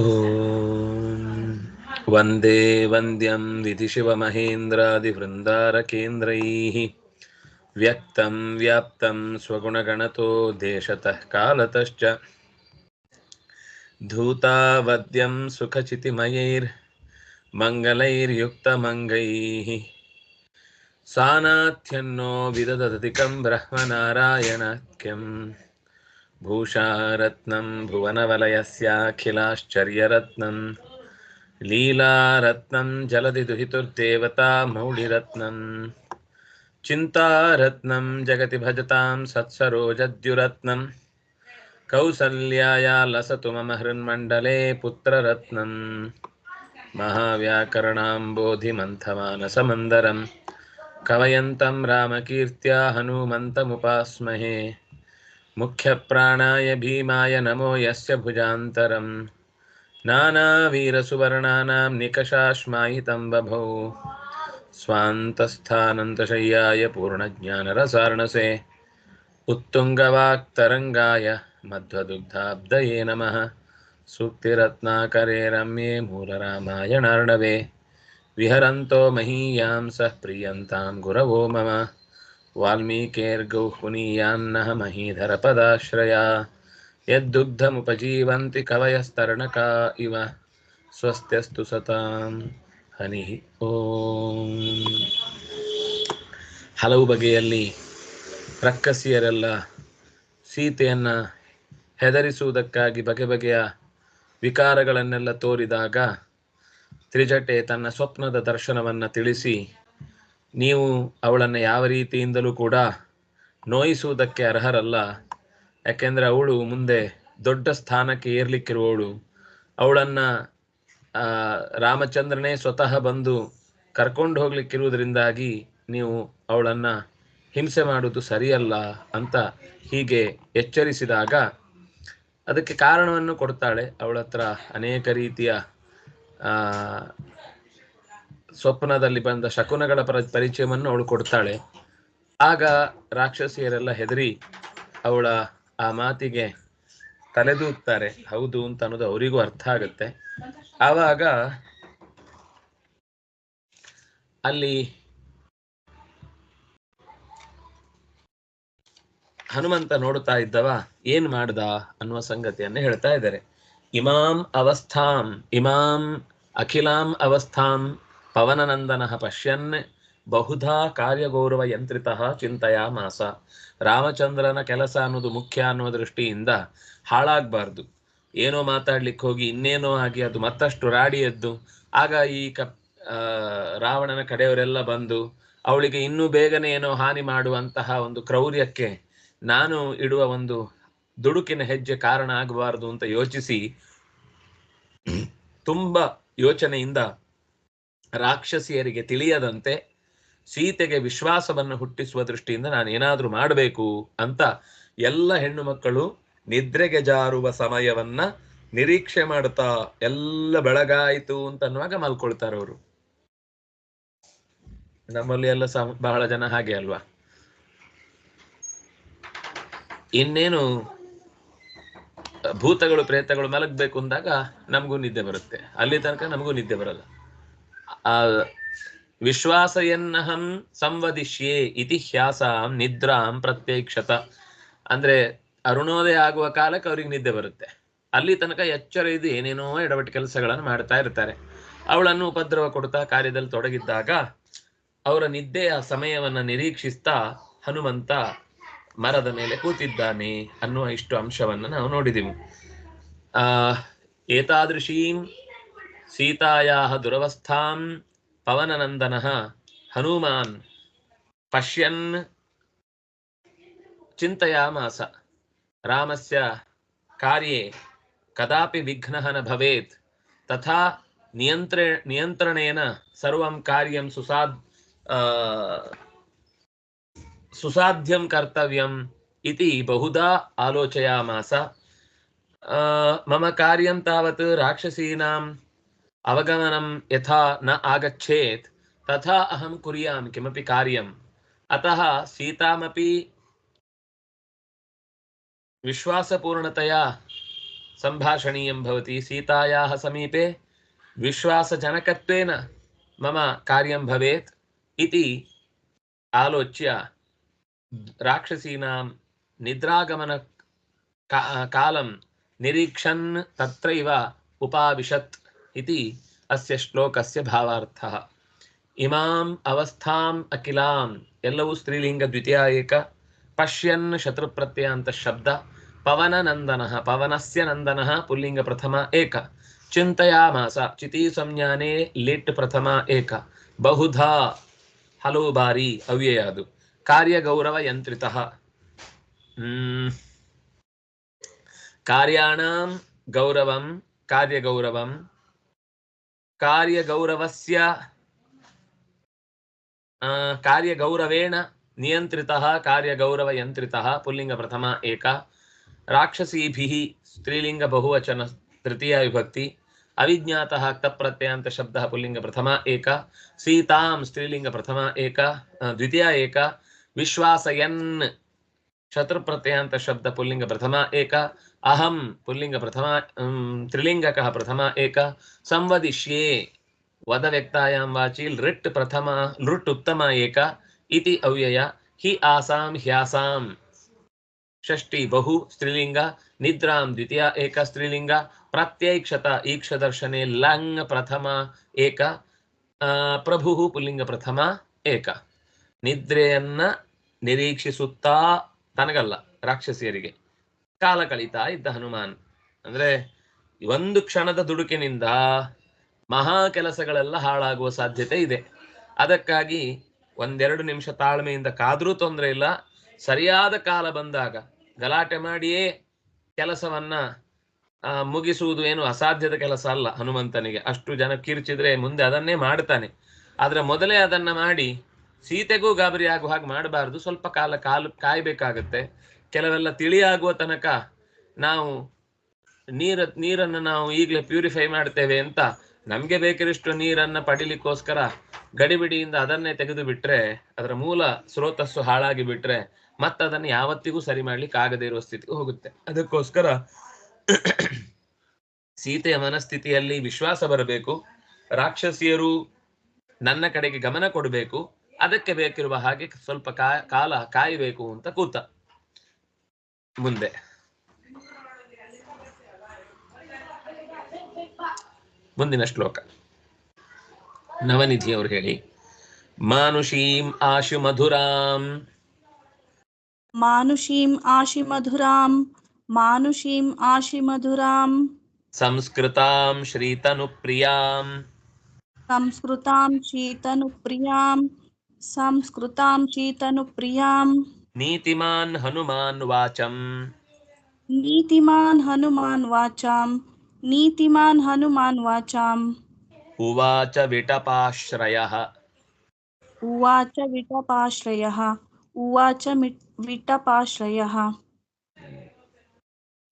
ॐ वन्दे वन्द्यं विधिशिवमहेन्द्रादिवृन्दारकेन्द्रैः व्यक्तं व्याप्तं स्वगुणगणतो देशतः कालतश्च धूतावद्यं सुखचितिमयैर्मङ्गलैर्युक्तमङ्गैः सानाथ्यन्नो विदधतिकं ब्रह्मनारायणाख्यम् भूषारत्नं, भुवनवलयस्याखिलाश्चर्यरत्नं, लीलारत्नं जलधि दुहितुर्देवता मौलिरत्नं चिन्तारत्नं जगति भजतां सत्सरोजद्युरत्नं कौसल्याया लसतु मम हृन्मण्डले पुत्ररत्नं, महाव्याकरणाम्बोधिमन्थमानसमन्दरं, कवयन्तं रामकीर्त्या हनूमन्तमुपास्महे। मुख्यप्राणाय भीमाय नमो यस्य भुजान्तरं नानावीरसुवर्णानां निकषाश्मायितं बभौ। स्वान्तस्थानन्तशय्याय पूर्णज्ञानरसार्णसे। उत्तुङ्गवाक्तरङ्गाय मध्वदुग्धाब्दये नमः। सूक्तिरत्नाकरे रम्ये मूलरामायणार्णवे। विहरन्तो महीयां सः प्रियन्तां गुरवो मम। वाल्मीकेर्गौहुनीयान्नः महीधरपदाश्रया यद्दुग्धमुपजीवन्ति कवयस्तरणका इव स्वस्त्यस्तु सतां ಹನಿ ಓಂ ಹಲವು ಬಗೆಯಲ್ಲಿ ರಕ್ಕಸಿಯರೆಲ್ಲ ಸೀತೆಯನ್ನು ಹೆದರಿಸುವುದಕ್ಕಾಗಿ ಬಗೆ ಬಗೆಯ ವಿಕಾರಗಳನ್ನೆಲ್ಲ ತೋರಿದಾಗ ತ್ರಿಜಟೆ ತನ್ನ ಸ್ವಪ್ನದ ದರ್ಶನವನ್ನು ತಿಳಿಸಿ ನೀವು ಅವಳನ್ನು ಯಾವ ರೀತಿಯಿಂದಲೂ ಕೂಡ ನೋಯಿಸುವುದಕ್ಕೆ ಅರ್ಹರಲ್ಲ. ಯಾಕೆಂದರೆ ಅವಳು ಮುಂದೆ ದೊಡ್ಡ ಸ್ಥಾನಕ್ಕೆ ಏರ್ಲಿಕ್ಕಿರುವವಳು. ಅವಳನ್ನು ರಾಮಚಂದ್ರನೇ ಸ್ವತಃ ಬಂದು ಕರ್ಕೊಂಡು ಹೋಗ್ಲಿಕ್ಕಿರುವುದರಿಂದಾಗಿ ನೀವು ಅವಳನ್ನು ಹಿಂಸೆ ಮಾಡುವುದು ಸರಿಯಲ್ಲ ಅಂತ ಹೀಗೆ ಎಚ್ಚರಿಸಿದಾಗ ಅದಕ್ಕೆ ಕಾರಣವನ್ನು ಕೊಡ್ತಾಳೆ. ಅವಳ ಹತ್ರ ಅನೇಕ ರೀತಿಯ ಸ್ವಪ್ನದಲ್ಲಿ ಬಂದ ಶಕುನಗಳ ಪರ ಪರಿಚಯವನ್ನು ಅವಳು ಕೊಡ್ತಾಳೆ. ಆಗ ರಾಕ್ಷಸಿಯರೆಲ್ಲ ಹೆದರಿ ಅವಳ ಆ ಮಾತಿಗೆ ತಲೆದೂಗ್ತಾರೆ ಹೌದು ಅಂತ ಅನ್ನೋದು ಅವರಿಗೂ ಅರ್ಥ ಆಗುತ್ತೆ. ಆವಾಗ ಅಲ್ಲಿ ಹನುಮಂತ ನೋಡುತ್ತಾ ಇದ್ದವ, ಏನ್ ಮಾಡ್ದ ಅನ್ನುವ ಸಂಗತಿಯನ್ನು ಹೇಳ್ತಾ ಇದ್ದಾರೆ. ಇಮಾಂ ಅವಸ್ಥಾಂ, ಇಮಾಂ ಅಖಿಲಾಂ ಅವಸ್ಥಾಂ ಪವನನಂದನ ಪಶ್ಯನ್ ಬಹುಧಾ ಕಾರ್ಯಗೌರವ ಯಂತ್ರಿತಃ ಚಿಂತೆಯ ಮಾಸ ರಾಮಚಂದ್ರನ ಕೆಲಸ ಅನ್ನೋದು ಮುಖ್ಯ ಅನ್ನುವ ದೃಷ್ಟಿಯಿಂದ ಹಾಳಾಗಬಾರ್ದು. ಏನೋ ಮಾತಾಡ್ಲಿಕ್ಕೆ ಹೋಗಿ ಇನ್ನೇನೋ ಆಗಿ ಅದು ಮತ್ತಷ್ಟು ರಾಡಿ ಎದ್ದು ಆಗ ಈ ಕ ರಾವಣನ ಕಡೆಯವರೆಲ್ಲ ಬಂದು ಅವಳಿಗೆ ಇನ್ನೂ ಬೇಗನೆ ಏನೋ ಹಾನಿ ಮಾಡುವಂತಹ ಒಂದು ಕ್ರೌರ್ಯಕ್ಕೆ ನಾನು ಇಡುವ ಒಂದು ದುಡುಕಿನ ಹೆಜ್ಜೆ ಕಾರಣ ಆಗಬಾರದು ಅಂತ ಯೋಚಿಸಿ, ತುಂಬಾ ಯೋಚನೆಯಿಂದ ರಾಕ್ಷಸಿಯರಿಗೆ ತಿಳಿಯದಂತೆ ಸೀತೆಗೆ ವಿಶ್ವಾಸವನ್ನು ಹುಟ್ಟಿಸುವ ದೃಷ್ಟಿಯಿಂದ ನಾನು ಏನಾದರೂ ಮಾಡಬೇಕು ಅಂತ ಎಲ್ಲ ಹೆಣ್ಣು ಮಕ್ಕಳು ನಿದ್ರೆಗೆ ಜಾರುವ ಸಮಯವನ್ನ ನಿರೀಕ್ಷೆ ಮಾಡ್ತಾ ಎಲ್ಲ ಬೆಳಗಾಯಿತು ಅಂತ ಅನ್ನುವಾಗ ಮಲ್ಕೊಳ್ತಾರೆ ಅವರು. ನಮ್ಮಲ್ಲಿ ಎಲ್ಲ ಬಹಳ ಜನ ಹಾಗೆ ಅಲ್ವಾ? ಇನ್ನೇನು ಭೂತಗಳು, ಪ್ರೇತಗಳು ಮಲಗಬೇಕು ಅಂದಾಗ ನಮಗೂ ನಿದ್ದೆ ಬರುತ್ತೆ. ಅಲ್ಲಿ ತನಕ ನಮಗೂ ನಿದ್ದೆ ಬರಲ್ಲ. ವಿಶ್ವಾಸಯನ್ನಹಂ ಸಂವದಿಷ್ಯೆ ಇತಿ ಹ್ಯಾಸಾಂ ನಿದ್ರಾಂ ಪ್ರತ್ಯಕ್ಷತ. ಅಂದ್ರೆ ಅರುಣೋದಯ ಆಗುವ ಕಾಲಕ್ಕೆ ಅವ್ರಿಗೆ ನಿದ್ದೆ ಬರುತ್ತೆ. ಅಲ್ಲಿ ತನಕ ಎಚ್ಚರ ಇದು ಏನೇನೋ ಎಡವಟ್ಟು ಕೆಲಸಗಳನ್ನು ಮಾಡ್ತಾ ಇರ್ತಾರೆ. ಅವಳನ್ನು ಉಪದ್ರವ ಕೊಡ್ತಾ ಕಾರ್ಯದಲ್ಲಿ ತೊಡಗಿದ್ದಾಗ ಅವರ ನಿದ್ದೆಯ ಸಮಯವನ್ನ ನಿರೀಕ್ಷಿಸ್ತಾ ಹನುಮಂತ ಮರದ ಮೇಲೆ ಕೂತಿದ್ದಾನೆ ಅನ್ನುವ ಇಷ್ಟು ಅಂಶವನ್ನ ನಾವು ನೋಡಿದೆವು. ಆ, ಏತಾದೃಶೀಂ सीतायाः दुरवस्थां पवननन्दनः, हनुमान् पश्यन् चिन्तयामास। रामस्य कार्ये कदापि विघ्नः न भवेत्। तथा नियन्त्रे, नियन्त्रणेन सर्वं कार्यं सुसाद् सुसाध्यं कर्तव्यम् इति बहुधा आलोचयामास। मम कार्यं तावत् राक्षसीनां अवगमनं यथा न आगच्छेत् तथा अहं कुर्यां किमपि कार्यम्। अतः सीतामपि विश्वासपूर्णतया सम्भाषणीयं भवति। सीतायाः समीपे विश्वासजनकत्वेन मम कार्यं भवेत् इति आलोच्य राक्षसीनां निद्रागमन का, कालं निरीक्षन् तत्रैव उपाविशत्। इति ಅಸ್ಯ ಶ್ಲೋಕಸ್ಯ ಭಾವಾರ್ಥ ಇಮಾಂ ಅವಸ್ಥಾಂ ಅಖಿಲಾಂ ಎಲ್ಲವೂ ಸ್ತ್ರೀಲಿಂಗ ದ್ವಿತೀಯ ಏಕ ಪಶ್ಯನ್ ಶತ್ರು ಪ್ರತ್ಯಯಾಂತ ಶಬ್ದ ಪವನ ನಂದನ ಪವನಸ್ಯ ನಂದನ ಪುಲ್ಲಿಂಗ ಪ್ರಥಮ ಏಕ ಚಿಂತೆಯಾಮಾಸ ಚಿತಿ ಸಂಜ್ಞಾನೇ ಲಿಟ್ ಪ್ರಥಮ ಏಕ ಬಹುಧಾ ಹಲವು ಬಾರಿ ಅವ್ಯಯ ಅದು ಕಾರ್ಯಗೌರವ ಯಂತ್ರಿತ ಕಾರ್ಯಾಣಂ ಗೌರವಂ ಕಾರ್ಯಗೌರವಂ ಕಾರ್ಯಗೌರವಸ್ಯ ಆ, ಕಾರ್ಯಗೌರವೇಣ ನಿಯಂತ್ರಿತಃ ಕಾರ್ಯಗೌರವಯಂತ್ರಿತಃ ಪುಲ್ಲಿಂಗ ಪ್ರಥಮ ಏಕ ರಾಕ್ಷಸೀಭಿः ಸ್ತ್ರೀಲಿಂಗ ಬಹುವಚನ ತೃತೀಯ ವಿಭಕ್ತಿ ಅವಿಜ್ಞಾತಃ ಕ್ತಪ್ರತ್ಯಯಾಂತ ಶಬ್ದः ಪುಲ್ಲಿಂಗ ಪ್ರಥಮ ಏಕ ಸೀತಾಂ ಸ್ತ್ರೀಲಿಂಗ ಪ್ರಥಮ ಏಕ ಆ, ದ್ವಿತೀಯ ಏಕ ವಿಶ್ವಾಸಯನ್ ಶತ್ರುಪ್ರತ್ಯಯಾಂತ ಶಬ್ದ ಪುಲ್ಲಿಂಗ ಪ್ರಥಮ ಏಕ ಅಹಂ ಪುಲ್ಲಿಂಗ ಪ್ರಥಮ ಮ್, ತ್ರಿಲಿಂಗಕಃ ಪ್ರಥಮ ಏಕ ಸಂವದಿಷ್ಯೆ ವದವ್ಯಕ್ತಾಯಾಂ ವಾಚಿ ಲೃಟ್ ಪ್ರಥಮ ಲೃಟ್ ಉತ್ತಮ ಏಕ ಇತಿ ಅವ್ಯಯ ಹಿ ಆಸಾಂ ಹ್ಯಾಸಾಂ ಷಷ್ಠಿ ಬಹು ಸ್ತ್ರೀಲಿಂಗ ನಿದ್ರಾಂ ದ್ವಿತೀಯ ಏಕ ಸ್ತ್ರೀಲಿಂಗ ಪ್ರತ್ಯೈಕ್ಷತ ಈಕ್ಷದರ್ಶನೆ ಲಂಗ್ ತನಗಲ್ಲ ರಾಕ್ಷಸಿಯರಿಗೆ. ಕಾಲ ಕಳೀತಾ ಇದ್ದ ಹನುಮಾನ್. ಅಂದ್ರೆ ಒಂದು ಕ್ಷಣದ ದುಡುಕಿನಿಂದ ಮಹಾ ಕೆಲಸಗಳೆಲ್ಲ ಹಾಳಾಗುವ ಸಾಧ್ಯತೆ ಇದೆ. ಅದಕ್ಕಾಗಿ ಒಂದೆರಡು ನಿಮಿಷ ತಾಳ್ಮೆಯಿಂದ ಕಾದ್ರೂ ತೊಂದರೆ ಇಲ್ಲ. ಸರಿಯಾದ ಕಾಲ ಬಂದಾಗ ಗಲಾಟೆ ಮಾಡಿಯೇ ಕೆಲಸವನ್ನ ಮುಗಿಸುವುದು ಏನು ಅಸಾಧ್ಯದ ಕೆಲಸ ಅಲ್ಲ ಹನುಮಂತನಿಗೆ. ಅಷ್ಟು ಜನ ಕಿರ್ಚಿದ್ರೆ ಮುಂದೆ ಅದನ್ನೇ ಮಾಡ್ತಾನೆ. ಆದ್ರೆ ಮೊದಲೇ ಅದನ್ನ ಮಾಡಿ ಸೀತೆಗೂ ಗಾಬರಿ ಆಗುವ ಹಾಗೆ ಮಾಡಬಾರ್ದು. ಸ್ವಲ್ಪ ಕಾಲ ಕಾಲು ಕಾಯ್ಬೇಕಾಗತ್ತೆ. ಕೆಲವೆಲ್ಲ ತಿಳಿಯಾಗುವ ತನಕ ನಾವು ನೀರ, ನೀರನ್ನು ನಾವು ಈಗಲೇ ಪ್ಯೂರಿಫೈ ಮಾಡ್ತೇವೆ ಅಂತ ನಮ್ಗೆ ಬೇಕಿರಷ್ಟು ನೀರನ್ನ ಪಡಿಲಿಕ್ಕೋಸ್ಕರ ಗಡಿಬಿಡಿಯಿಂದ ಅದನ್ನೇ ತೆಗೆದು ಬಿಟ್ರೆ ಅದರ ಮೂಲ ಸ್ರೋತಸ್ಸು ಹಾಳಾಗಿ ಬಿಟ್ರೆ ಮತ್ತೆ ಅದನ್ನು ಯಾವತ್ತಿಗೂ ಸರಿ ಮಾಡ್ಲಿಕ್ಕೆ ಆಗದೇ ಇರುವ ಸ್ಥಿತಿಗೆ ಹೋಗುತ್ತೆ. ಅದಕ್ಕೋಸ್ಕರ ಸೀತೆಯ ಮನಸ್ಥಿತಿಯಲ್ಲಿ ವಿಶ್ವಾಸ ಬರಬೇಕು. ರಾಕ್ಷಸಿಯರು ನನ್ನ ಕಡೆಗೆ ಗಮನ ಕೊಡಬೇಕು. ಅದಕ್ಕೆ ಬೇಕಿರುವ ಹಾಗೆ ಸ್ವಲ್ಪ ಕಾಲ ಕಾಯಬೇಕು ಅಂತ ಕೂತ. ಮುಂದೆ. ಮುಂದಿನ ಶ್ಲೋಕ. ನವನಿಧಿಯವರು ಹೇಳಿ. ಮಾನುಷೀಂ ಆಶು ಮಧುರಾಂ ಮಾನುಷೀಂ ಆಶಿ ಮಧುರಾಂ ಮಾನುಷೀಂ ಆಶಿ ಮಧುರಾಂ ಸಂಸ್ಕೃತಾಂ ಶ್ರೀತನುಪ್ರಿಯಾಂ. ಸಂಸ್ಕೃತಾಂ ಶ್ರೀತನುಪ್ರಿಯಾಂ. संस्कृतां शीतनुप्रियां ನೀತಿಮಾನ್ ಹನುಮಾನ್ ವಾಚಂ नीतिमान् हनुमान् वाचां नीतिमान् हनुमान् वाचाम् ಉವಾಚ ವಿಟಪಾಶ್ರಯಃ उवाच विटपाश्रयः उवाच मिट् विटपाश्रयः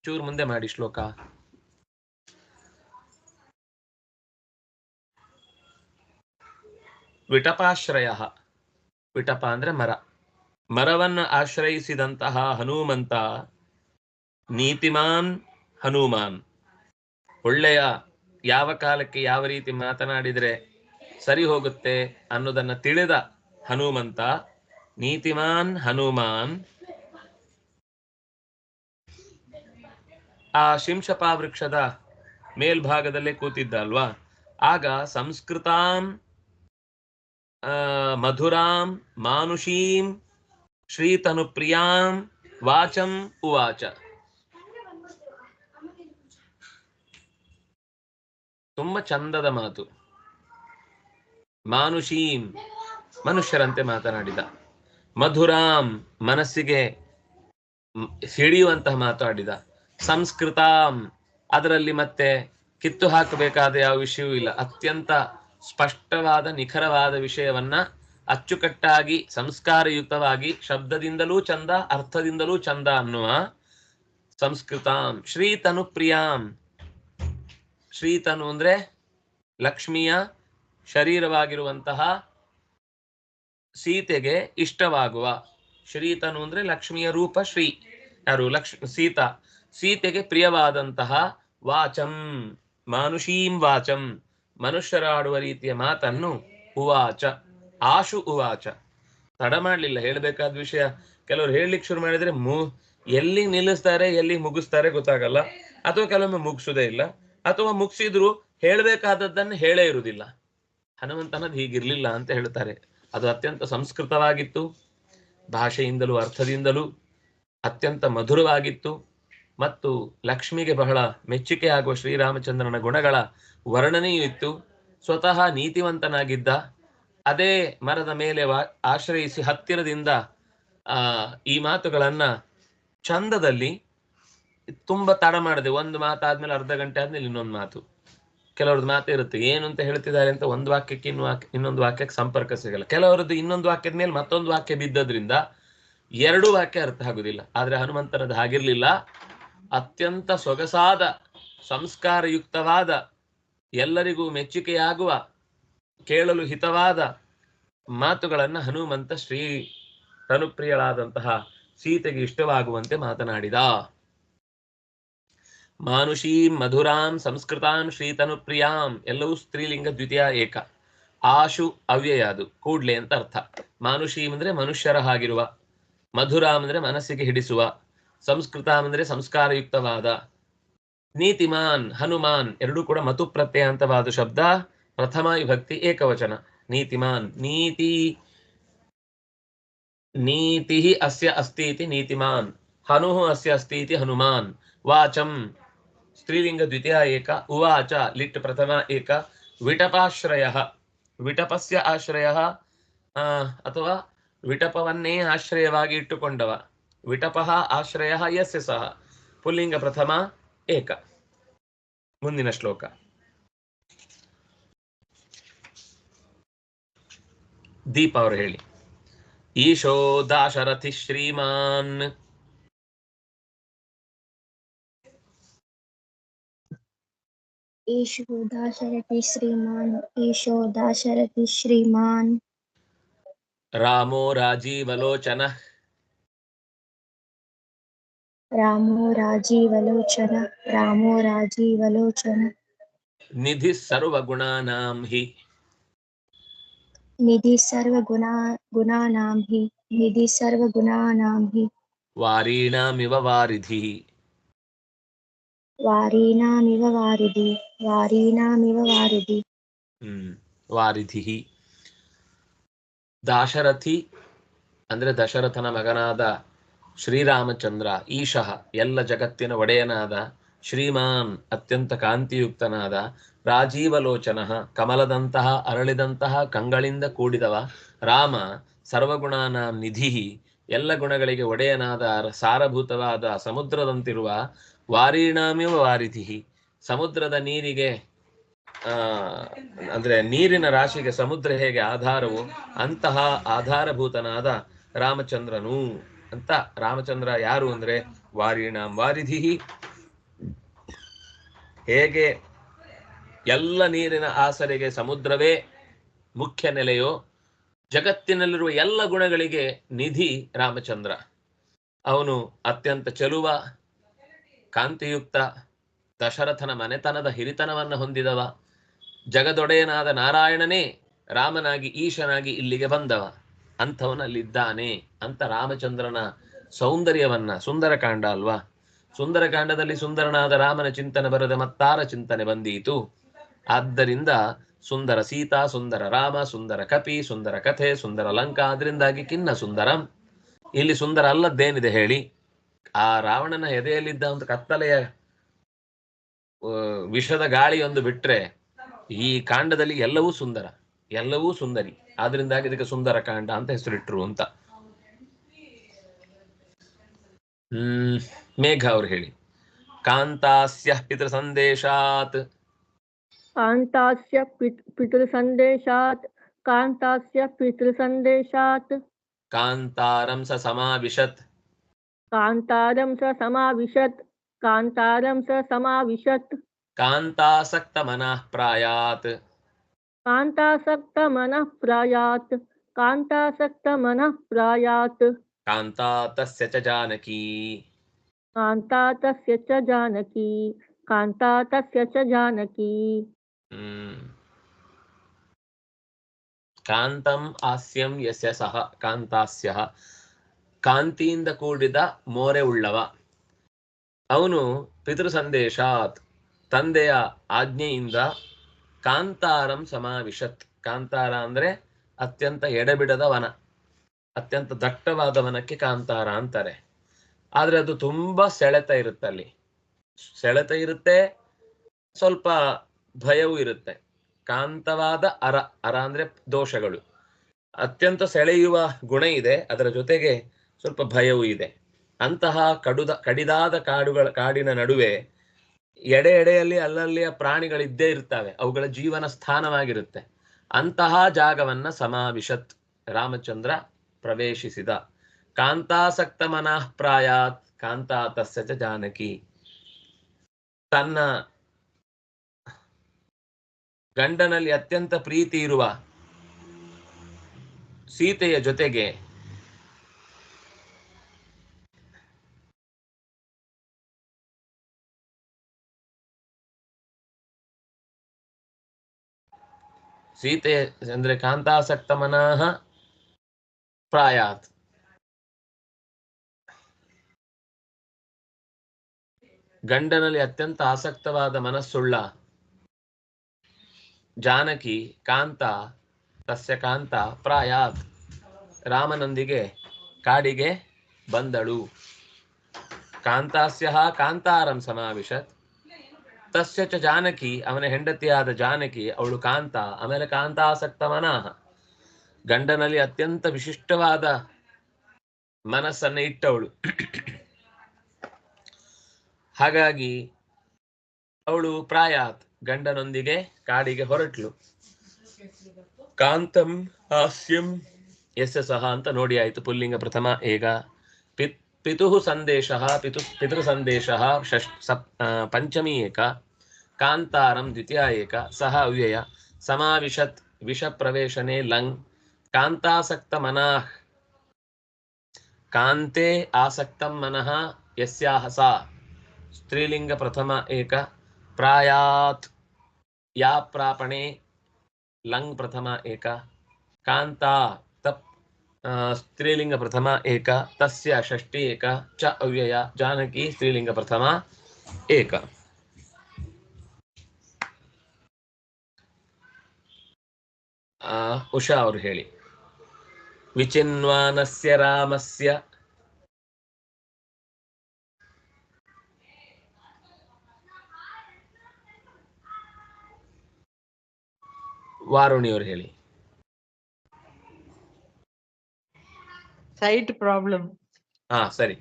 ಚೂರು ಮುಂದೆ ಮಾಡಿ ಶ್ಲೋಕ ವಿಟಪಾಶ್ರಯ ವಿಟಪ ಅಂದ್ರೆ ಮರ. ಮರವನ್ನು ಆಶ್ರಯಿಸಿದಂತಹ ಹನುಮಂತ ನೀತಿಮಾನ್ ಹನುಮಾನ್. ಒಳ್ಳೆಯ ಯಾವ ಕಾಲಕ್ಕೆ ಯಾವ ರೀತಿ ಮಾತನಾಡಿದ್ರೆ ಸರಿ ಹೋಗುತ್ತೆ ಅನ್ನೋದನ್ನ ತಿಳಿದ ಹನುಮಂತ ನೀತಿಮಾನ್ ಹನುಮಾನ್ ಆ ಶಿಂಶಪಾ ವೃಕ್ಷದ ಮೇಲ್ಭಾಗದಲ್ಲೇ ಕೂತಿದ್ದ ಅಲ್ವಾ? ಆಗ ಸಂಸ್ಕೃತಾಂ ಆ, ಮಧುರಾಂ, ಮಾನುಷೀಂ, ಶ್ರೀತನುಪ್ರಿಯಾಂ, ವಾಚಂ ಉವಾಚ. ತುಂಬಾ ಚಂದದ ಮಾತು. ಮಾನುಷೀಂ, ಮನುಷ್ಯರಂತೆ ಮಾತನಾಡಿದ. ಮಧುರಾಂ, ಮನಸ್ಸಿಗೆ ಹಿಡಿಯುವಂತಹ ಮಾತಾಡಿದ. ಸಂಸ್ಕೃತಾಂ, ಅದರಲ್ಲಿ ಮತ್ತೆ ಕಿತ್ತು ಹಾಕಬೇಕಾದ ಯಾವ ವಿಷಯವೂ ಇಲ್ಲ. ಅತ್ಯಂತ ಸ್ಪಷ್ಟವಾದ ನಿಖರವಾದ ವಿಷಯವನ್ನ ಅಚ್ಚುಕಟ್ಟಾಗಿ ಸಂಸ್ಕಾರಯುಕ್ತವಾಗಿ ಶಬ್ದದಿಂದಲೂ ಚಂದ, ಅರ್ಥದಿಂದಲೂ ಚಂದ ಅನ್ನುವ ಸಂಸ್ಕೃತಾಂ. ಶ್ರೀತನು ಪ್ರಿಯಾಂ ಶ್ರೀತನು ಅಂದ್ರೆ ಲಕ್ಷ್ಮಿಯ ಶರೀರವಾಗಿರುವಂತಹ ಸೀತೆಗೆ ಇಷ್ಟವಾಗುವ. ಶ್ರೀತನು ಅಂದ್ರೆ ಲಕ್ಷ್ಮಿಯ ರೂಪ ಶ್ರೀ. ಯಾರು? ಲಕ್ಷ್ ಸೀತಾ. ಸೀತೆಗೆ ಪ್ರಿಯವಾದಂತಹ ವಾಚಂ, ಮಾನುಷೀಂ ವಾಚಂ. ಮನುಷ್ಯರಾಡುವ ರೀತಿಯ ಮಾತನ್ನು ಉವಾಚ, ಆಶು ಉವಾಚ. ತಡ ಮಾಡ್ಲಿಲ್ಲ, ಹೇಳಬೇಕಾದ ವಿಷಯ. ಕೆಲವರು ಹೇಳಲಿಕ್ಕೆ ಶುರು ಮಾಡಿದ್ರೆ ಮು, ಎಲ್ಲಿ ನಿಲ್ಲಿಸ್ತಾರೆ, ಎಲ್ಲಿ ಮುಗಿಸ್ತಾರೆ ಗೊತ್ತಾಗಲ್ಲ. ಅಥವಾ ಕೆಲವೊಮ್ಮೆ ಮುಗಿಸುದೇ ಇಲ್ಲ. ಅಥವಾ ಮುಗಿಸಿದ್ರು ಹೇಳಬೇಕಾದದ್ದನ್ನು ಹೇಳೇ ಇರುವುದಿಲ್ಲ. ಹನುಮಂತನದು ಹೀಗಿರ್ಲಿಲ್ಲ ಅಂತ ಹೇಳ್ತಾರೆ. ಅದು ಅತ್ಯಂತ ಸಂಸ್ಕೃತವಾಗಿತ್ತು. ಭಾಷೆಯಿಂದಲೂ ಅರ್ಥದಿಂದಲೂ ಅತ್ಯಂತ ಮಧುರವಾಗಿತ್ತು. ಮತ್ತು ಲಕ್ಷ್ಮಿಗೆ ಬಹಳ ಮೆಚ್ಚುಗೆ ಆಗುವ ಶ್ರೀರಾಮಚಂದ್ರನ ಗುಣಗಳ ವರ್ಣನೆಯೂ ಇತ್ತು. ಸ್ವತಃ ನೀತಿವಂತನಾಗಿದ್ದ, ಅದೇ ಮರದ ಮೇಲೆ ಆಶ್ರಯಿಸಿ ಹತ್ತಿರದಿಂದ ಈ ಮಾತುಗಳನ್ನ ಚಂದದಲ್ಲಿ ತುಂಬಾ ತಡ ಮಾಡಿದೆ. ಒಂದು ಮಾತಾದ್ಮೇಲೆ ಅರ್ಧ ಗಂಟೆ ಆದ್ಮೇಲೆ ಇನ್ನೊಂದು ಮಾತು. ಕೆಲವ್ರದ್ದು ಮಾತು ಇರುತ್ತೆ, ಏನು ಅಂತ ಹೇಳ್ತಿದ್ದಾರೆ ಅಂತ ಒಂದು ವಾಕ್ಯಕ್ಕೆ ಇನ್ನು ಇನ್ನೊಂದು ವಾಕ್ಯಕ್ಕೆ ಸಂಪರ್ಕ ಸಿಗಲ್ಲ. ಕೆಲವರದ್ದು ಇನ್ನೊಂದು ವಾಕ್ಯದ ಮೇಲೆ ಮತ್ತೊಂದು ವಾಕ್ಯ ಬಿದ್ದದ್ರಿಂದ ಎರಡು ವಾಕ್ಯ ಅರ್ಥ ಆಗುದಿಲ್ಲ. ಆದ್ರೆ ಹನುಮಂತನದ್ದು ಹಾಗಿರ್ಲಿಲ್ಲ. ಅತ್ಯಂತ ಸೊಗಸಾದ, ಸಂಸ್ಕಾರಯುಕ್ತವಾದ, ಎಲ್ಲರಿಗೂ ಮೆಚ್ಚುಗೆಯಾಗುವ, ಕೇಳಲು ಹಿತವಾದ ಮಾತುಗಳನ್ನ ಹನುಮಂತ ಶ್ರೀ ತನುಪ್ರಿಯಳಾದಂತಹ ಸೀತೆಗೆ ಇಷ್ಟವಾಗುವಂತೆ ಮಾತನಾಡಿದ. ಮಾನುಷೀಂ ಮಧುರಾಂ ಸಂಸ್ಕೃತಾಂ ಶ್ರೀತನುಪ್ರಿಯಾಂ ಎಲ್ಲವೂ ಸ್ತ್ರೀಲಿಂಗ ದ್ವಿತೀಯ ಏಕ. ಆಶು ಅವ್ಯಯ ಅದು, ಕೂಡ್ಲೆ ಅಂತ ಅರ್ಥ. ಮಾನುಷೀಂ ಅಂದ್ರೆ ಮನುಷ್ಯರ ಹಾಗಿರುವ ಮಧುರಾಮ್ ಅಂದ್ರೆ ಮನಸ್ಸಿಗೆ ಹಿಡಿಸುವ ಸಂಸ್ಕೃತಾಂ ಅಂದ್ರೆ ಸಂಸ್ಕಾರಯುಕ್ತವಾದ. ನೀತಿಮಾನ್, ಹನುಮಾನ್ ಎರಡೂ ಕೂಡ ಮತು ಪ್ರತ್ಯಯಾಂತವಾದ ಶಬ್ದ. ಪ್ರಥಮ ವಿಭಕ್ತಿ ಏಕವಚನ. ನೀತಿಮಾನ್, ನೀತಿ ನೀತಿ ಅಸ್ಯ ಅಸ್ತಿ ಇತಿ ನೀತಿಮಾನ್. ಹನುಃ ಅಸ್ಯ ಅಸ್ತಿ ಇತಿ ಹನುಮಾನ್. ವಾಚಂ, ಸ್ತ್ರೀಲಿಂಗ ದ್ವಿತೀಯ ಏಕ. ಉವಾಚ, ಲಿಟ್ ಪ್ರಥಮ ಏಕ. ವಿಟಪಾಶ್ರಯ. ವಿಟಪಸ್ಯ ಆಶ್ರಯ ಅಥವಾ ವಿಟಪವನ್ನೇ ಆಶ್ರಯವಾಗಿ ಇಟ್ಟುಕೊಂಡವ. ವಿಟಪಃ ಆಶ್ರಯ ಯಸ್ಯ ಸಹ ಪುಲ್ಲಿಂಗ ಪ್ರಥಮ ಏಕ ಮುಂದಿನ ಶ್ಲೋಕ ದೀಪ ಅವರು ಹೇಳಿ ಈಶೋ ದಾಶರಥಿ ಶ್ರೀಮಾನ್ ईशो दाशरथि श्रीमान् ईशो दाशरथि श्रीमान् ರಾಮೋ ರಾಜೀವಲೋಚನ रामो राजीवलोचन రామో రాజీవలోచన రామో రాజీవలోచన. నిధి సర్వగుణానాం హి. నిధి సర్వగుణా గుణానాం హి. నిధి సర్వ గుణానాంహి వారీణామివ వారిధి. వారీణామివ వారిధి వారీణామివ వారిధి. వారిధి. దాశరథి అందరే దశరథన మగనాథ ಶ್ರೀರಾಮಚಂದ್ರ, ಈಶಃ, ಎಲ್ಲ ಜಗತ್ತಿನ ಒಡೆಯನಾದ, ಶ್ರೀಮಾನ್, ಅತ್ಯಂತ ಕಾಂತಿಯುಕ್ತನಾದ, ರಾಜೀವಲೋಚನ, ಕಮಲದಂತಹ, ಅರಳಿದಂತಹ, ಕಂಗಳಿಂದ ಕೂಡಿದವ, ರಾಮ, ಸರ್ವಗುಣಾನ ನಿಧಿ, ಎಲ್ಲ ಗುಣಗಳಿಗೆ ಒಡೆಯನಾದ, ಸಾರಭೂತವಾದ, ಸಮುದ್ರದಂತಿರುವ ವಾರೀಣಾಮಿವ ವಾರಿಧಿ, ಸಮುದ್ರದ ನೀರಿಗೆ, ಆ, ಅಂದ್ರೆ ನೀರಿನ ರಾಶಿಗೆ ಸಮುದ್ರ ಹೇಗೆ ಆಧಾರವು ಅಂತಹ ಆಧಾರಭೂತನಾದ ರಾಮಚಂದ್ರನು. ಅಂತ ರಾಮಚಂದ್ರ ಯಾರು ಅಂದ್ರೆ ವಾರಿಣಾಂ ವಾರಿಧಿ. ಹೇಗೆ ಎಲ್ಲ ನೀರಿನ ಆಸರೆಗೆ ಸಮುದ್ರವೇ ಮುಖ್ಯ ನೆಲೆಯೋ, ಜಗತ್ತಿನಲ್ಲಿರುವ ಎಲ್ಲ ಗುಣಗಳಿಗೆ ನಿಧಿ ರಾಮಚಂದ್ರ. ಅವನು ಅತ್ಯಂತ ಚೆಲುವ, ಕಾಂತಿಯುಕ್ತ, ದಶರಥನ ಮನೆತನದ ಹಿರಿತನವನ್ನು ಹೊಂದಿದವ. ಜಗದೊಡೆಯನಾದ ನಾರಾಯಣನೇ ರಾಮನಾಗಿ, ಈಶನಾಗಿ ಇಲ್ಲಿಗೆ ಬಂದವ. ಅಂಥವನಲ್ಲಿದ್ದಾನೆ ಅಂತ ರಾಮಚಂದ್ರನ ಸೌಂದರ್ಯವನ್ನ, ಸುಂದರಕಾಂಡ ಅಲ್ವಾ? ಸುಂದರಕಾಂಡದಲ್ಲಿ ಸುಂದರನಾದ ರಾಮನ ಚಿಂತನೆ ಬರದೆ ಮತ್ತಾರ ಚಿಂತನೆ ಬಂದೀತು. ಆದ್ದರಿಂದ ಸುಂದರ ಸೀತಾ, ಸುಂದರ ರಾಮ, ಸುಂದರ ಕಪಿ, ಸುಂದರ ಕಥೆ, ಸುಂದರ ಲಂಕಾ ಅದರಿಂದಾಗಿ ಕಿನ್ನ ಸುಂದರಂ. ಇಲ್ಲಿ ಸುಂದರ ಅಲ್ಲದ್ದೇನಿದೆ ಹೇಳಿ? ಆ ರಾವಣನ ಎದೆಯಲ್ಲಿದ್ದ ಒಂದು ಕತ್ತಲೆಯ ವಿಷದ ಗಾಳಿಯೊಂದು ಬಿಟ್ರೆ ಈ ಕಾಂಡದಲ್ಲಿ ಎಲ್ಲವೂ ಸುಂದರ, ಎಲ್ಲವೂ ಸುಂದರಿ. ಆದ್ರಿಂದಾಗಿ ಇದಕ್ಕೆ ಸುಂದರಕಾಂಡ ಅಂತ ಹೆಸರಿಟ್ರು ಅಂತ. ಹ್ಮ್ ಮೇಘ ಅವ್ರು ಹೇಳಿ. ಕಾಂತಾಸ್ಯ ಪಿತೃ ಸಂದೇಶಾತ್ ಕಾಂತಾಸ್ಯ ಪಿತೃ ಸಂದೇಶಾತ್ ಕಾಂತಾಸ್ಯ ಪಿತೃ ಸಂದೇಶಾತ್ ಕಾಂತಾರಂ ಸ ಸಮಾವಿಶತ್. ಕಾಂತಾರಂ ಸ ಸಮಾವಿಶತ್ ಕಾಂತಾರಂ ಸ ಸಮಾವಿಶತ್. ಕಾಂತಾಸಕ್ತ ಮನಃ ಪ್ರಾಯಾತ್. कान्तासक्तमनः प्रायात् कान्तासक्तमनः प्रायात् ಕಾಂತಾ ತಸ್ಯ ಚ ಜಾನಕಿ कान्ता तस्य च जानकी कान्ता तस्य च जानकी ಹ್ಮ್ ಕಾಂತಂ ಹಾಸ್ಯಂ ಯಸ್ಯ ಸಹ ಕಾಂತಾಸ್ಯ ಕಾಂತಿಯಿಂದ ಕೂಡಿದ ಮೋರೆ ಉಳ್ಳವ ಅವನು ಪಿತೃ ಸಂದೇಶಾತ್ ತಂದೆಯ ಆಜ್ಞೆಯಿಂದ ಕಾಂತಾರಂ ಸಮಾವಿಶತ್. ಕಾಂತಾರ ಅಂದ್ರೆ ಅತ್ಯಂತ ಎಡೆಬಿಡದ ವನ. ಅತ್ಯಂತ ದಟ್ಟವಾದ ವನಕ್ಕೆ ಕಾಂತಾರ ಅಂತಾರೆ. ಆದ್ರೆ ಅದು ತುಂಬಾ ಸೆಳೆತ ಇರುತ್ತೆ ಅಲ್ಲಿ. ಸೆಳೆತ ಇರುತ್ತೆ, ಸ್ವಲ್ಪ ಭಯವೂ ಇರುತ್ತೆ. ಕಾಂತವಾದ ಅರ ಅರ ಅಂದ್ರೆ ದೋಷಗಳು. ಅತ್ಯಂತ ಸೆಳೆಯುವ ಗುಣ ಇದೆ, ಅದರ ಜೊತೆಗೆ ಸ್ವಲ್ಪ ಭಯವೂ ಇದೆ. ಅಂತಹ ಕಡುದ, ಕಡಿದಾದ ಕಾಡುಗಳ, ಕಾಡಿನ ನಡುವೆ ಎಡೆ ಎಡೆಯಲ್ಲಿ ಅಲ್ಲಲ್ಲಿಯ ಪ್ರಾಣಿಗಳಿದ್ದೇ ಇರ್ತವೆ. ಅವುಗಳ ಜೀವನ ಸ್ಥಾನವಾಗಿರುತ್ತೆ. ಅಂತಹ ಜಾಗವನ್ನ ಸಮಾವಿಶತ್ ರಾಮಚಂದ್ರ ಪ್ರವೇಶಿಸಿದ. ಕಾಂತಾಸಕ್ತ ಮನಃ ಪ್ರಾಯಾತ್ ಕಾಂತಾ ತಸ್ಯ ಚ ಜಾನಕಿ. ತನ್ನ ಗಂಡನಲ್ಲಿ ಅತ್ಯಂತ ಪ್ರೀತಿ ಇರುವ ಸೀತೆಯ ಜೊತೆಗೆ ಸೀತೆ ಅಂದ್ರೆ ಕಾಂತಾಸಕ್ತ ಮನಃ ಪ್ರಾಯಾತ್. ಗಂಡನಲ್ಲಿ ಅತ್ಯಂತ ಆಸಕ್ತವಾದ ಮನಸ್ಸುಳ್ಳ ಜಾನಕಿ ಕಾಂತ ತಸ್ಯ ಕಾಂತ, ಪ್ರಾಯಾತ್. ರಾಮನೊಂದಿಗೆ ಕಾಡಿಗೆ ಬಂದಳು. ಕಾಂತಾಸ್ಯ ಕಾಂತಾರಂ ಸಮಾವಿಶತ್. ತಸ್ಯ ಚ ಜಾನಕಿ, ಅವನ ಹೆಂಡತಿಯಾದ ಜಾನಕಿ, ಅವಳು ಕಾಂತ, ಆಮೇಲೆ ಕಾಂತಾಸಕ್ತ ಮನಃ ಗಂಡನಲ್ಲಿ ಅತ್ಯಂತ ವಿಶಿಷ್ಟವಾದ ಮನಸ್ಸನ್ನ ಇಟ್ಟವಳು. ಹಾಗಾಗಿ ಅವಳು ಪ್ರಾಯಾತ್, ಗಂಡನೊಂದಿಗೆ ಕಾಡಿಗೆ ಹೊರಟ್ಲು. ಕಾಂತಂ ಹಾಸ್ಯಂ ಎಸ್ ಸಹ ಅಂತ ನೋಡಿ ಆಯ್ತು ಪುಲ್ಲಿಂಗ ಪ್ರಥಮ ಏಗ ಪಿತ್ ಪಿತುಃ ಸಂದೇಶ ಪಿತು ಪಿತೃ ಸಂದೇಶ ಷಷ್ ಸಪ್ ಆ, ಪಂಚಮಿ ಏಕ ಕಾಂತಾರಂ ದ್ವಿತೀಯ ಏಕ ಸಹ ಅವ್ಯಯ ಸಮಾವಿಶತ್ ವಿಷ ಪ್ರವೇಶನೆ ಲಂಗ್ ಕಾಂತಾಸಕ್ತ ಮನಃ ಕಾಂತೆ ಆಸಕ್ತಂ ಮನಃ ಯಸ್ಯಾಹ ಸಾ ಸ್ತ್ರೀಲಿಂಗ ಪ್ರಥಮ ಏಕ ಪ್ರಾಯಾತ್ ಯಾ ಪ್ರಾಪಣೆ ಲಂಗ್ ಪ್ರಥಮ ಏಕ ಕಾಂತಾ ತಪ್ ಆ, ಸ್ತ್ರೀಲಿಂಗ ಪ್ರಥಮ ಏಕ ತಸ್ಯ ಷಷ್ಠಿ ಏಕ ಚ ಅವ್ಯಯ ಜಾನಕಿ ಸ್ತ್ರೀಲಿಂಗ ಪ್ರಥಮ ಏಕ ಆ, ಉಷಾ ಅವರು ಹೇಳಿ ವಿಚಿನ್ವಾನಸ್ಯ ರಾಮಸ್ಯ ವಾರುಣಿಯವರು ಹೇಳಿ ಸೈಟ್ ಪ್ರಾಬ್ಲಮ್ ಹಾ ಸರಿ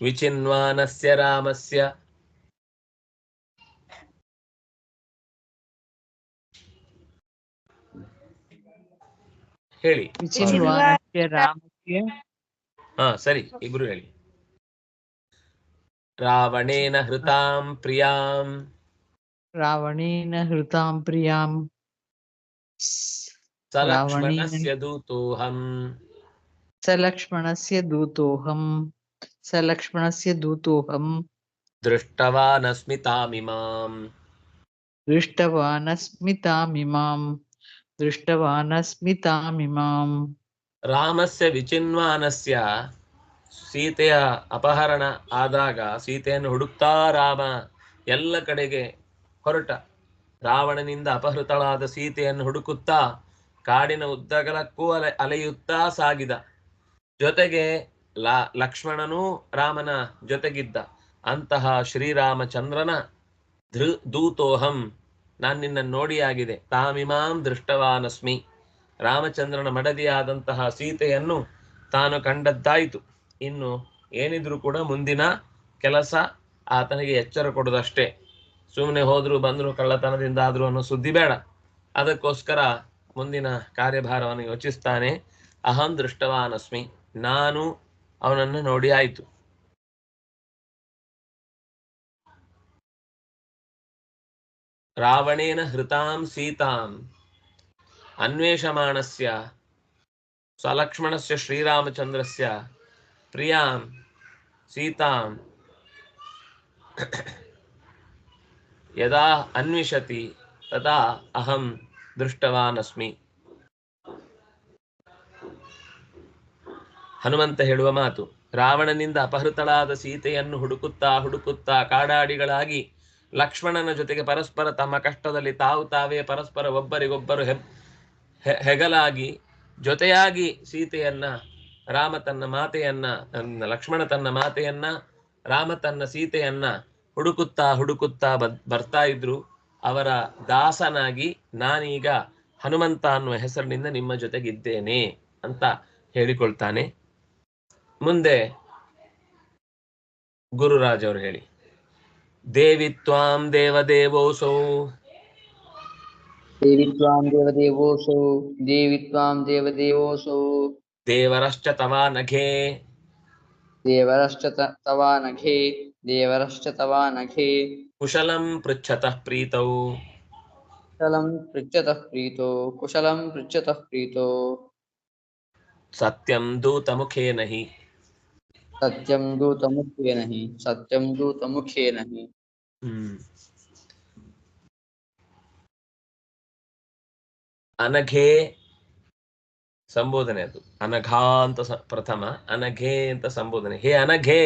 ವಿಚಿನ್ವಾನಸ್ಯ ರಾಮಸ್ಯ ಹೇಳಿ ವಿಚಿನ್ವಾನಸ್ಯ ರಾಮಸ್ಯ ಹಾ ಸರಿ ಇಬ್ರು ಹೇಳಿ ರಾವಣೇನ ಹೃತಾಂ ಪ್ರಿಯಾಂ ರಾವಣೇನ ಹೃತಾಂ ಪ್ರಿಯಾಂ ಸಲಕ್ಷ್ಮಣಸ್ಯ ದೂತೋಹಂ ಸಲಕ್ಷ್ಮಣಸ್ಯ ದೂತೋಹಂ ಸಲಕ್ಷ್ಮಣಸ್ಯ ದೂತೋಹಂ ದೃಷ್ಟವಾನಸ್ಮಿ ತಾಮಿಮಾಂ ದೃಷ್ಟವಾನಸ್ಮಿ ತಾಮಿಮಾಂ ದೃಷ್ಟವಾನಸ್ಮಿ ತಾಮಿಮಾಂ ರಾಮಸ್ಯ ವಿಚಿನ್ವಾನಸ್ಯ ಸೀತೆಯ ಅಪಹರಣ ಆದಾಗ ಸೀತೆಯನ್ನು ಹುಡುಕ್ತಾ ರಾಮ ಎಲ್ಲ ಕಡೆಗೆ ಹೊರಟ. ರಾವಣನಿಂದ ಅಪಹೃತಳಾದ ಸೀತೆಯನ್ನು ಹುಡುಕುತ್ತಾ ಕಾಡಿನ ಉದ್ದಗಲಕ್ಕೂ ಅಲೆ ಅಲೆಯುತ್ತಾ ಸಾಗಿದ. ಜೊತೆಗೆ ಲ, ಲಕ್ಷ್ಮಣನೂ ರಾಮನ ಜೊತೆಗಿದ್ದ. ಅಂತಹ ಶ್ರೀರಾಮಚಂದ್ರನ ಧೃ ದೂತೋಹಂ ನಾನು ನಿನ್ನನ್ನು ನೋಡಿಯಾಗಿದೆ ತಾಮಿಮಾಂ ದೃಷ್ಟವಾನಸ್ಮಿ. ರಾಮಚಂದ್ರನ ಮಡದಿಯಾದಂತಹ ಸೀತೆಯನ್ನು ತಾನು ಕಂಡದ್ದಾಯಿತು. ಇನ್ನು ಏನಿದ್ರೂ ಕೂಡ ಮುಂದಿನ ಕೆಲಸ ಆತನಿಗೆ ಎಚ್ಚರ ಕೊಡೋದಷ್ಟೇ. ಸುಮ್ಮನೆ ಹೋದ್ರು ಬಂದ್ರು ಕಳ್ಳತನದಿಂದ ಆದರೂ ಅನ್ನೋ ಸುದ್ದಿ ಬೇಡ. ಅದಕ್ಕೋಸ್ಕರ ಮುಂದಿನ ಕಾರ್ಯಭಾರವನ್ನು ಯೋಚಿಸ್ತಾನೆ. ಅಹಂ ದೃಷ್ಟವಾನಸ್ಮಿ. ನಾನು ಅವನನ್ನು ನೋಡಿ ಆಯಿತು. ರಾವಣೇನ ಹೃತಾಂ ಸೀತಾಂ. ಅನ್ವೇಷಮಾಣಸ್ಯ ಸಲಕ್ಷ್ಮಣಸ್ಯ ಶ್ರೀರಾಮಚಂದ್ರಸ್ಯ ಪ್ರಿಯಾಂ ಸೀತಾಂ. ಯದಾ ಅನ್ವಿಷತಿ ತದಾ ಅಹಂ ದೃಷ್ಟವಾನ್ ಅಸ್ಮಿ ಹನುಮಂತ ಹೇಳುವ ಮಾತು, ರಾವಣನಿಂದ ಅಪಹೃತಳಾದ ಸೀತೆಯನ್ನು ಹುಡುಕುತ್ತಾ ಹುಡುಕುತ್ತಾ ಕಾಡಾಡಿಗಳಾಗಿ ಲಕ್ಷ್ಮಣನ ಜೊತೆಗೆ ಪರಸ್ಪರ ತಮ್ಮ ಕಷ್ಟದಲ್ಲಿ ತಾವು ತಾವೇ ಪರಸ್ಪರ ಒಬ್ಬರಿಗೊಬ್ಬರು ಹೆಗಲಾಗಿ ಜೊತೆಯಾಗಿ ಸೀತೆಯನ್ನ, ರಾಮ ತನ್ನ ಮಾತೆಯನ್ನ ಲಕ್ಷ್ಮಣ ತನ್ನ ಮಾತೆಯನ್ನ, ರಾಮ ತನ್ನ ಸೀತೆಯನ್ನ ಹುಡುಕುತ್ತಾ ಹುಡುಕುತ್ತಾ ಬರ್ತಾ ಇದ್ರು. ಅವರ ದಾಸನಾಗಿ ನಾನೀಗ ಹನುಮಂತ ಅನ್ನುವ ಹೆಸರಿನಿಂದ ನಿಮ್ಮ ಜೊತೆಗಿದ್ದೇನೆ ಅಂತ ಹೇಳಿಕೊಳ್ತಾನೆ. ಮುಂದೆ ಗುರುರಾಜ್ ಅವರು ಹೇಳಿ ದೇವಿ ತ್ವಾಂ ದೇವದೇವೋಸೌ ದೇವಿ ತ್ವಾಂ ದೇವದೇವೋಸೌ ದೇವಿ ತ್ವಾಂ ದೇವದೇವೋಸೌ ದೇವರಶ್ಚ ತವಾ ನಘೆ ದೇವರಶ್ಚ ತವಾ ನಘೆ ದೇವರಶ್ಚ ತವಾ ನಘೆ ಕುಶಲಂ ಪೃಚ್ಛತಃ ಪ್ರೀತೌ ಕುಶಲಂ ಪೃಚ್ಛತಃ ಪ್ರೀತೋ ಕುಶಲಂ ಪೃಚ್ಛತಃ ಪ್ರೀತೋ ಸತ್ಯಂ ದೂತಮುಖೇ ನಹಿ सत्यं दूतमुखेन हि सत्यं दूतमुखेन हि ಹ್ಮ್ ಅನಘೇ ಸಂಬೋಧನೆ ಅದು ಅನಘಾ ಅಂತ ಸ- ಪ್ರಥಮ ಅನಘೇ ಅಂತ ಸಂಬೋಧನೆ ಹೇ ಅನಘೇ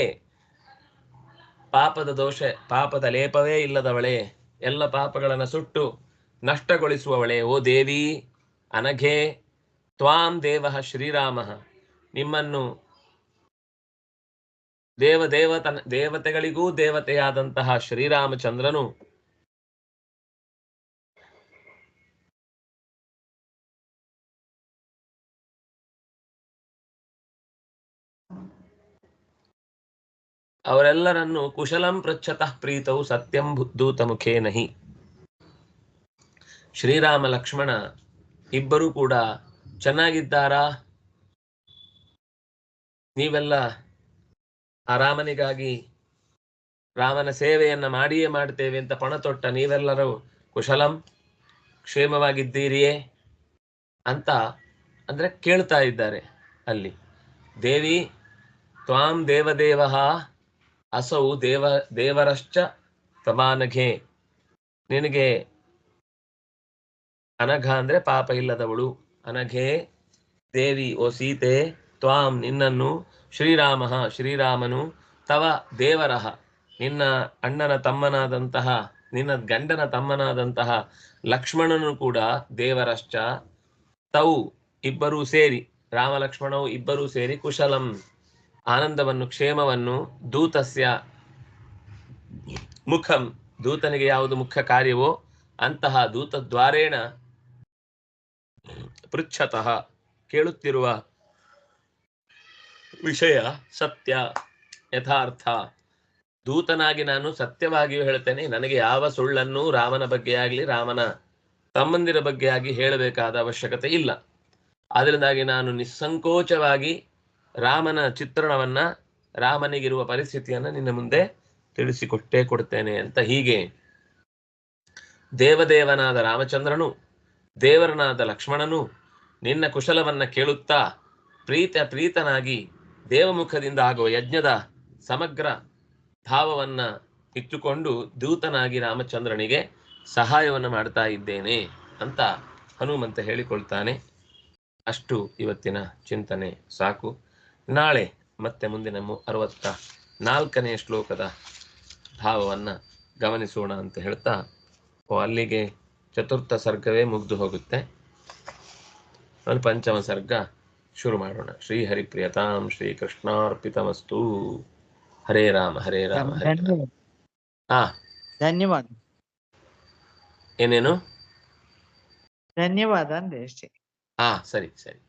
ಪಾಪದ ದೋಷ ಪಾಪದ ಲೇಪವೇ ಇಲ್ಲದವಳೆ ಎಲ್ಲ ಪಾಪಗಳನ್ನು ಸುಟ್ಟು ನಷ್ಟಗೊಳಿಸುವವಳೆ ಓ ದೇವಿ ಅನಘೇ ತ್ವಾಂ ದೇವ ಶ್ರೀರಾಮ ನಿಮ್ಮನ್ನು ದೇವ ದೇವತನ ದೇವತೆಗಳಿಗೂ ದೇವತೆಯಾದಂತಹ ಶ್ರೀರಾಮಚಂದ್ರನು ಅವರೆಲ್ಲರನ್ನು ಕುಶಲಂ ಪೃಚ್ಛತಃ ಪ್ರೀತೌ ಸತ್ಯಂ ದೂತ ಮುಖೇ ನಹಿ. ಶ್ರೀರಾಮ ಲಕ್ಷ್ಮಣ ಇಬ್ಬರೂ ಕೂಡ ಚೆನ್ನಾಗಿದ್ದಾರಾ? ನೀವೆಲ್ಲ ಆ ರಾಮನಿಗಾಗಿ ರಾಮನ ಸೇವೆಯನ್ನ ಮಾಡಿಯೇ ಮಾಡ್ತೇವೆ ಅಂತ ಪಣ ತೊಟ್ಟ ನೀವೆಲ್ಲರೂ ಕುಶಲಂ, ಕ್ಷೇಮವಾಗಿದ್ದೀರಿಯೇ ಅಂತ ಅಂದ್ರೆ ಕೇಳ್ತಾ ಇದ್ದಾರೆ ಅಲ್ಲಿ. ದೇವಿ, ತ್ವಾಂ ದೇವದೇವ ಅಸೌ ದೇವ, ದೇವರಶ್ಚ ತಮಾನಘೆ ನಿನಗೆ ಅನಘ ಅಂದ್ರೆ ಪಾಪ ಇಲ್ಲದವಳು. ಅನಘೆ, ದೇವಿ ಓ ಸೀತೆ, ತ್ವಾಂ ನಿನ್ನನ್ನು ಶ್ರೀರಾಮ, ಶ್ರೀರಾಮನು ತವ ದೇವರಹ ನಿನ್ನ ಅಣ್ಣನ ತಮ್ಮನಾದಂತಹ, ನಿನ್ನ ಗಂಡನ ತಮ್ಮನಾದಂತಹ ಲಕ್ಷ್ಮಣನು ಕೂಡ ದೇವರಶ್ಚ. ತೌ ಇಬ್ಬರೂ ಸೇರಿ ರಾಮ ಲಕ್ಷ್ಮಣವು ಇಬ್ಬರೂ ಸೇರಿ ಕುಶಲಂ. ಆನಂದವನ್ನು, ಕ್ಷೇಮವನ್ನು, ದೂತಸ್ಯ. ಮುಖಂ, ದೂತನಿಗೆ ಯಾವುದು ಮುಖ್ಯ ಕಾರ್ಯವೋ ಅಂತಹ ದೂತದ್ವಾರೇಣ ಪೃಚ್ಛತಃ ಕೇಳುತ್ತಿರುವ ವಿಷಯ ಸತ್ಯ ಯಥಾರ್ಥ. ದೂತನಾಗಿ ನಾನು ಸತ್ಯವಾಗಿಯೂ ಹೇಳ್ತೇನೆ. ನನಗೆ ಯಾವ ಸುಳ್ಳನ್ನು ರಾಮನ ಬಗ್ಗೆ ಆಗಲಿ, ರಾಮನ ತಮ್ಮಂದಿರ ಬಗ್ಗೆ ಆಗಿ ಹೇಳಬೇಕಾದ ಅವಶ್ಯಕತೆ ಇಲ್ಲ. ಅದರಿಂದಾಗಿ ನಾನು ನಿಸ್ಸಂಕೋಚವಾಗಿ ರಾಮನ ಚಿತ್ರಣವನ್ನ, ರಾಮನಿಗಿರುವ ಪರಿಸ್ಥಿತಿಯನ್ನ ನಿನ್ನ ಮುಂದೆ ತಿಳಿಸಿಕೊಟ್ಟೇ ಕೊಡ್ತೇನೆ ಅಂತ ಹೀಗೆ. ದೇವದೇವನಾದ ರಾಮಚಂದ್ರನು, ದೇವರನಾದ ಲಕ್ಷ್ಮಣನು ನಿನ್ನ ಕುಶಲವನ್ನ ಕೇಳುತ್ತಾ ಪ್ರೀತ ಪ್ರೀತನಾಗಿ ದೇವಮುಖದಿಂದ ಆಗುವ ಯಜ್ಞದ ಸಮಗ್ರ ಭಾವವನ್ನ ಇಟ್ಟುಕೊಂಡು ದೂತನಾಗಿ ರಾಮಚಂದ್ರನಿಗೆ ಸಹಾಯವನ್ನು ಮಾಡ್ತಾ ಇದ್ದೇನೆ ಅಂತ ಹನುಮಂತ ಹೇಳಿಕೊಳ್ತಾನೆ. ಅಷ್ಟು ಇವತ್ತಿನ ಚಿಂತನೆ, ಸಾಕು. ನಾಳೆ ಮತ್ತೆ ಮುಂದಿನ ಅರವತ್ತ ನಾಲ್ಕನೇ ಶ್ಲೋಕದ ಭಾವವನ್ನು ಗಮನಿಸೋಣ ಅಂತ ಹೇಳ್ತಾ, ಓ, ಅಲ್ಲಿಗೆ ಚತುರ್ಥ ಸರ್ಗವೇ ಮುಗಿದು ಹೋಗುತ್ತೆ. ಅಲ್ಲಿ ಪಂಚಮ ಸರ್ಗ. ಶುರು ಮಾಡೋಣ ಶ್ರೀ ಹರಿಪ್ರಿಯತಾಂ ಶ್ರೀ ಕೃಷ್ಣಾರ್ಪಿತಮಸ್ತು ಹರೇ ರಾಮ ಹರೇ ರಾಮ ಹರೇ ಧನ್ಯವಾದ ಹಾ ಧನ್ಯವಾದ ಏನೇನು? ಧನ್ಯವಾದ ಅಂದೆ ಅಷ್ಟೇ. ಹಾ ಸರಿ ಸರಿ.